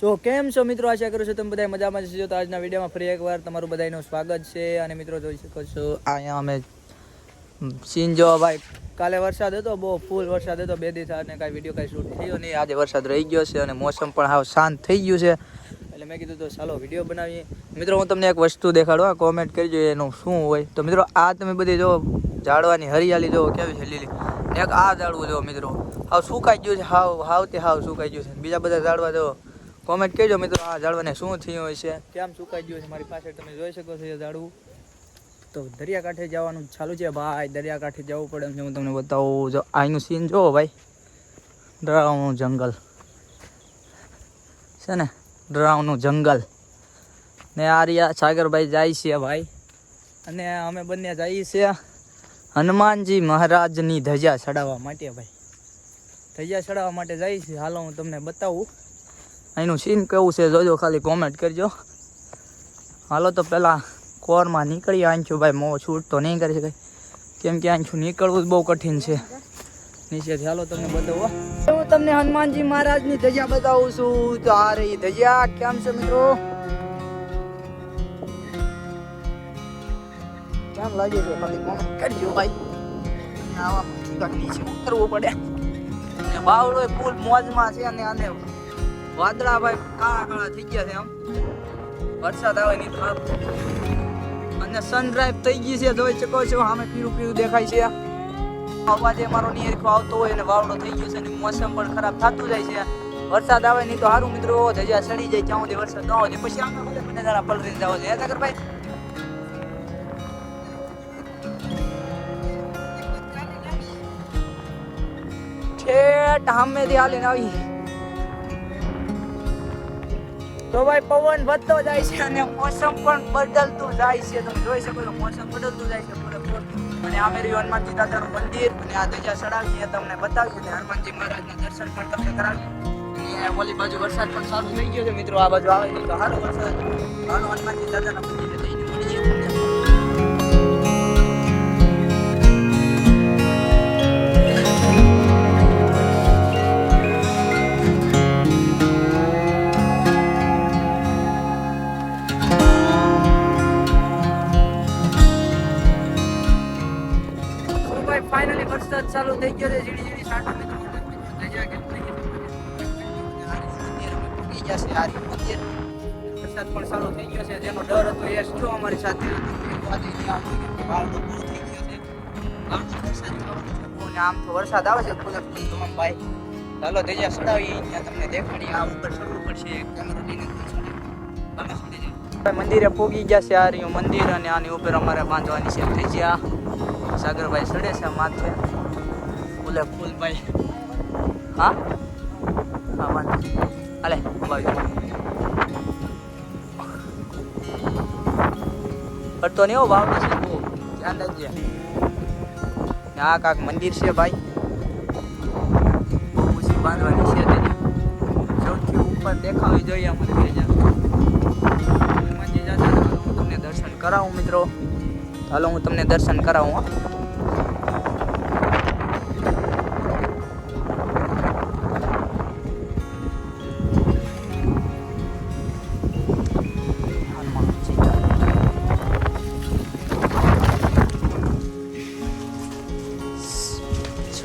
સો કેમ છો મિત્રો? આશા કરું છું તમે બધા મજામાં જ છો તો આજના વિડીયોમાં ફરી એકવાર તમારું બધાનું સ્વાગત છે. અને મિત્રો જોઈ શકો છો, અહીંયા અમે સીન જો ભાઈ, કાલે વરસાદ હતો, બહુ ફૂલ વરસાદ હતો, બે દિવસ અને કાંઈ વીડિયો કાંઈ શૂટ થયો નહીં. આજે વરસાદ રહી ગયો છે અને મોસમ પણ હાવ શાંત થઈ ગયું છે. એટલે મેં કીધું તો ચાલો વીડિયો બનાવીએ. મિત્રો, હું તમને એક વસ્તુ દેખાડો આ કોમેન્ટ કરજો એનું શું હોય. તો મિત્રો, આ તમે બધી જો ઝાડવાની હરિયાળી જો કેવી છે, લીલી. એક આ ઝાડવું જો મિત્રો, હાવ સુકાઈ ગયું છે, હાવ હાવ તે હાવ સુકાઈ ગયું છે. બીજા બધા ઝાડવા જો કોમેન્ટ કહેજો મિત્રો આ ઝાડવાને શું થયું છે. કેમ સુકાઈ ગયું છે? મારી પાસે તમે જોઈ શકો છો એ ઝાડવું. તો દરિયાકાંઠે જવાનું ચાલુ છે ભાઈ. દરિયાકાંઠે જવું પડે છે. હું તમને બતાવું. જો અહીંનું સીન જોવો ભાઈ. ડરાવનું જંગલ. છે ને? ડરાવનું જંગલ. ને આ રહ્યા સાગરભાઈ જાય છે ભાઈ. અને અમે બંને જઈએ છીએ હનુમાનજી મહારાજની ધજા ચડાવવા માટે ભાઈ. ધજા ચડાવવા માટે જઈએ છીએ. હાલો હું તમને બતાવું. અહીંનું સીન કેવું છે જોજો, ખાલી કોમેન્ટ કરજો. હાલો તો પહેલાં કોરમાં નીકળી આંચું ભાઈ મો છૂટ તો નહીં કરી શકાય કેમ કે આંચું નીકળવું જ બહુ કઠિન છે. નીચેથી હાલો તમને બતાવો, હું. તમને હનુમાનજી મહારાજની ધજા બતાવું છું. તો આ રહી ધજા. કેમ છે મિત્રો? કેમ લાગે છે? ખાલી કોમેન્ટ કરજો ભાઈ. આવા નીચે પડે? બાવડો ફૂલ મોજમાં છે અને આને વાદળા ભાઈ કાળા કાળા થઈ ગયા છે આમ. વરસાદ આવે નહીં સારું. અને સનડ્રાઈવ થઈ ગઈ છે, જોઈ શકો છો, સામે પીળું પીળું દેખાય છે. અવાજે મારો નિયરખો આવતો હોય અને વાવડો થઈ ગયો છે અને મોસમ પણ ખરાબ થતું જાય છે. વરસાદ આવે નહીં તો સારું મિત્રો, ધજા સડી જાય ત્યાં સુધી વરસાદ ન આવે પછી આમે બધા મને જરા પલરી જાવ છે. નગર ભાઈ ઠેઠ સામેથી હાલીને આવી. તો ભાઈ પવન વધતો જાય છે અને મોસમ પણ બદલતું જાય છે. તમે જોઈ શકો છો, મોસમ બદલતું જાય છે પૂરેપૂર. અને આ મેરી હનુમાનજી દાદાનું મંદિર. અને આ ધજા ચડાવી તમને બતાવ્યું અને હનુમાનજી મહારાજના દર્શન પણ તમને કરાવ્યું ઓલી બાજુ વરસાદ પણ સારું થઈ ગયો છે મિત્રો. આ બાજુ આવે તો સારો વરસાદ. હનુમાનજી દાદાના મંદિરે. વરસાદ ચાલુ થઈ ગયો છે, ઝીણી ઝીણી મિત્રો થઈ જાય ગયા છે મંદિર વરસાદ પણ ચાલુ થઈ ગયો છે, જેનો ડર હતો એ શું અમારી સાથે. બહુ ને આમ તો વરસાદ આવે છે ફૂલ આમ ભાઈ. ચાલો ધજા ચડાવી ત્યાં તમને દેખાડી, આ ઉપર ચડવું પડશે કેમેરો લઈને ભાઈ મંદિરે પોગી ગયા છે, આ રહ્યું મંદિર અને આની ઉપર અમારે બાંધવાની છે ધજિયા સાગરભાઈ સડે છે, માથે. ફૂલે ફૂલ ભાઈ હા હા વાંધો હાલે અંબાવી પડતો નહીં હો વાવડો છે બહુ ધ્યાન રાખજે ને આ કાંક મંદિર છે ભાઈ બહુ ઊંચી બાંધવાની છે તેને સૌથી ઉપર દેખાવી જોઈએ અમને ભેજા હનુમાનજી જાતા હતા, હું તમને દર્શન કરાવું મિત્રો હાલો હું તમને દર્શન કરાવું હો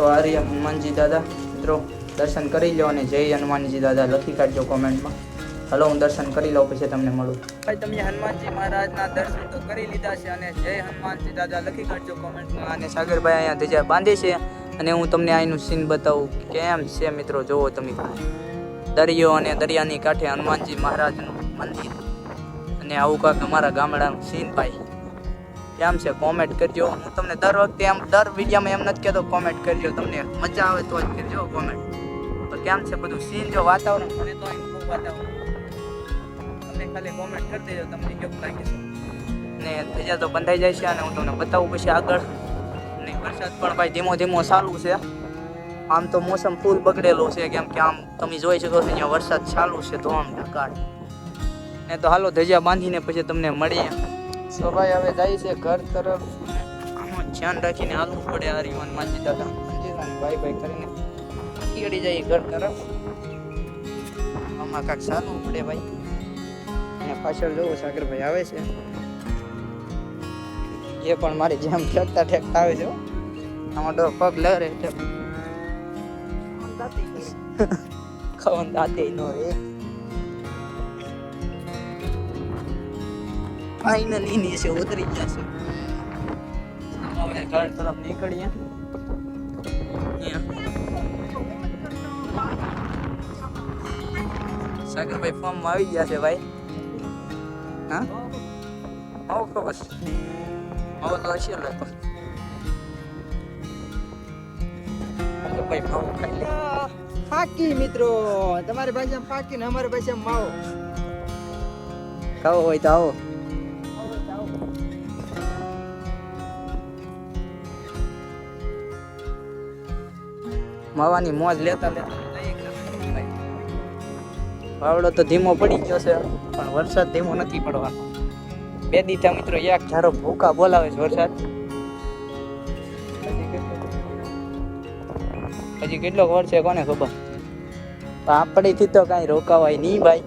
સોરી હનુમાનજી દાદા. મિત્રો દર્શન કરી લો અને જય હનુમાનજી દાદા. લખી કાઢજો કોમેન્ટમાં. હલો હું દર્શન કરી લઉં પછી તમને મળું. ભાઈ તમે હનુમાનજી મહારાજના દર્શન તો કરી લીધા છે અને જય હનુમાનજી દાદા. લખી કાઢજો કોમેન્ટમાં. અને સાગરભાઈ અહીંયા ધજા બાંધે છે અને હું તમને અહીંનું સીન બતાવું. કેમ છે મિત્રો? જોવો તમે. દરિયો અને દરિયાની કાંઠે હનુમાનજી મહારાજનું મંદિર. અને આવું કાંક અમારા ગામડાનું સીન ભાઈ. કેમ છે કોમેન્ટ કરજો. હું તમને દર વખતે એમ દર વિડીયોમાં એમ નથી કહેતો કોમેન્ટ કરજો. તમને મજા આવે તો જ કરજો કોમેન્ટ તો કેમ છે બધું? સીન જો વાતાવરણ મને તો વાતાવરણ. તમને ખાલી કોમેન્ટ કરી દેજો તમને કેવું લાગે છે? ને ધજા તો બંધાઈ જાય છે, અને હું તમને બતાવું પછી આગળ. ને વરસાદ પણ ભાઈ ધીમો ધીમો ચાલુ છે. આમ તો મોસમ ફૂલ બગડેલો છે, કેમ કે આમ તમે જોઈ શકો છો, અહીંયા વરસાદ ચાલુ છે તો આમ ઢકાળ ને તો હાલો ધજા બાંધીને પછી તમને મળીએ. સો ભાઈ હવે જાય છે ઘર તરફ. ધ્યાન રાખીને હાલવું પડે આ રીવાન માજી દાદા. ભાઈ ભાઈ કરીને ઈડી જાય ઘર તરફ. આમ કાંક સારું પડે ભાઈ. અને પાછળ જોવો સાગરભાઈ આવે છે. એ પણ મારી જેમ ઠેકતા ઠેકતા આવે છે આમાં તો પગ લહેરે એટલે ખવન દાતે નો રે ફાઇનલી નીચે ઉતરી જશે. હવે ઘર તરફ નીકળીએ. સાગરભાઈ ફોર્મમાં આવી ગયા છે ભાઈ. હા? આવો ખબર આવો તો હશે લોકો ભાઈ ભાવ ખાઈ લે. ફાકી મિત્રો તમારી ભાષામાં ફાકી ને અમારી ભાષામાં માવો. ખાવો હોય તો આવો. માવાની મોજ લેતા લેતા. વાવડો તો ધીમો પડી ગયો છે, પણ વરસાદ ધીમો નથી પડવાનો. બે દીધા મિત્રો, એક ઝારો ભૂકા બોલાવે છે વરસાદ. હજી કેટલો- હજી કેટલોક વરસે કોને ખબર? આપણીથી તો કાંઈ રોકાવાય નહીં ભાઈ.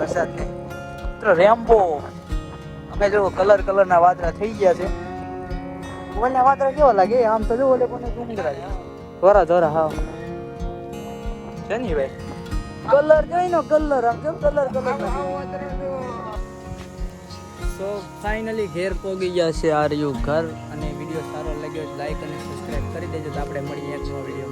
વરસાદ ને મિત્રો, રેમ્બો. અમે જો કલર કલર ના વાદળા થઈ ગયા છે. ઓલે વાદળા કેવા લાગે? આમ તો જો ઓલે કોને ડુંગરા છે ધોરા ધોરા હા. છે ની ભાઈ? કલર જોઈ નો કલર. આમ કેમ કલર કલર સો ફાઇનલી ઘેર પોગી ગયા છે આર યુ ઘર. અને વીડિયો સારો લાગ્યો લાઈક અને સબસ્ક્રાઇબ કરી દેજો તો આપણે મળીએ એક નવા વીડિયો